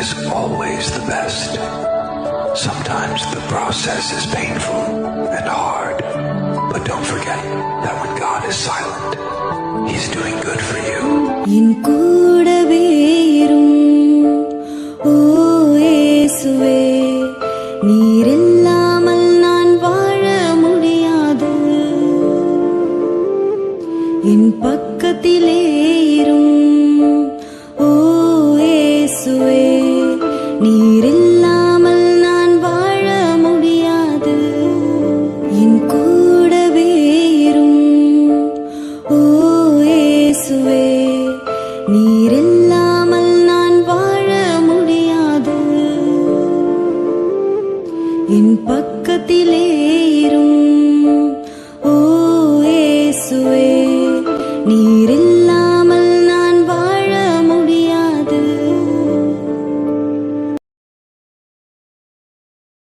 is always the best. Sometimes the process is painful and hard, but don't forget that when God is silent, He's doing good for you. பக்கத்திலே இரும் ஓ இயேசுவே நீர் நான் வாழ முடியாது. என் கூடவே இரும். ஓ இயேசுவே நீர் நான் வாழ முடியாது. என் பக்கத்திலே இரும். ஓ இயேசுவே நீ